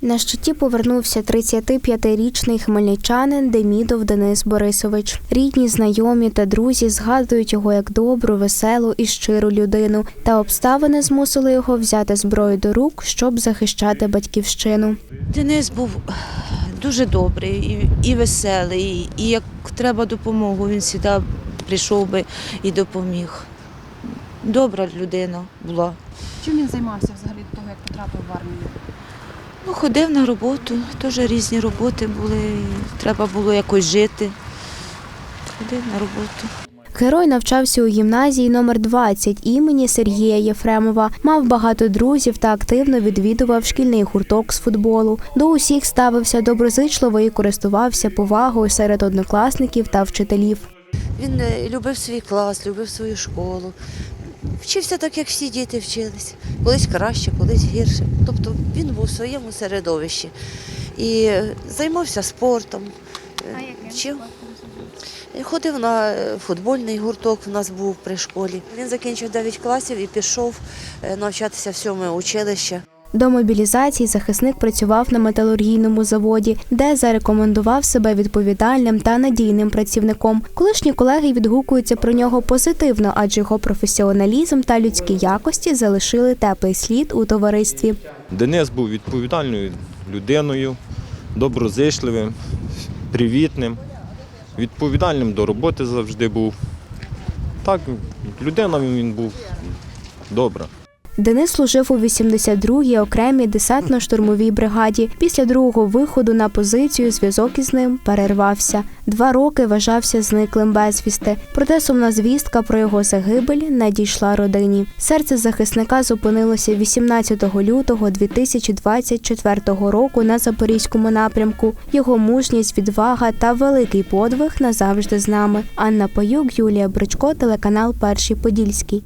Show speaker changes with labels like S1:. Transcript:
S1: На щиті повернувся 35-річний хмельничанин Демідов Денис Борисович. Рідні, знайомі та друзі згадують його як добру, веселу і щиру людину. Та обставини змусили його взяти зброю до рук, щоб захищати батьківщину.
S2: Денис був дуже добрий і, і веселий, і як треба допомогу, він завжди прийшов би і допоміг. Добра людина була.
S3: Чим він займався взагалі до того, як потрапив в армію?
S2: Ну, ходив на роботу, теж різні роботи були, треба було якось жити. Ходив на роботу.
S1: Герой навчався у гімназії номер 20 імені Сергія Єфремова. Мав багато друзів та активно відвідував шкільний гурток з футболу. До усіх ставився доброзичливо і користувався повагою серед однокласників та вчителів.
S4: Він е, любив свій клас, любив свою школу. Вчився так, як всі діти вчились. Колись краще, колись гірше. Тобто він був у своєму середовищі. І займався спортом. вчив. Е, Ходив на е, футбольний гурток, у нас був при школі. Він закінчив 9 класів і пішов е, навчатися в сьоме училище.
S1: До мобілізації захисник працював на металургійному заводі, де зарекомендував себе відповідальним та надійним працівником. Колишні колеги відгукуються про нього позитивно, адже його професіоналізм та людські якості залишили теплий слід у товаристві.
S5: Денис був відповідальною людиною, доброзичливим, привітним, відповідальним до роботи завжди був. Так, людина він був добра.
S1: Денис служив у 82-й окремій десантно-штурмовій бригаді. Після другого виходу на позицію зв'язок із ним перервався. Два роки вважався зниклим безвісти. Проте сумна звістка про його загибель надійшла родині. Серце захисника зупинилося 18 лютого 2024 року на запорізькому напрямку. Його мужність, відвага та великий подвиг назавжди з нами. Анна Паюк, Юлія Бричко, телеканал Перший Подільський.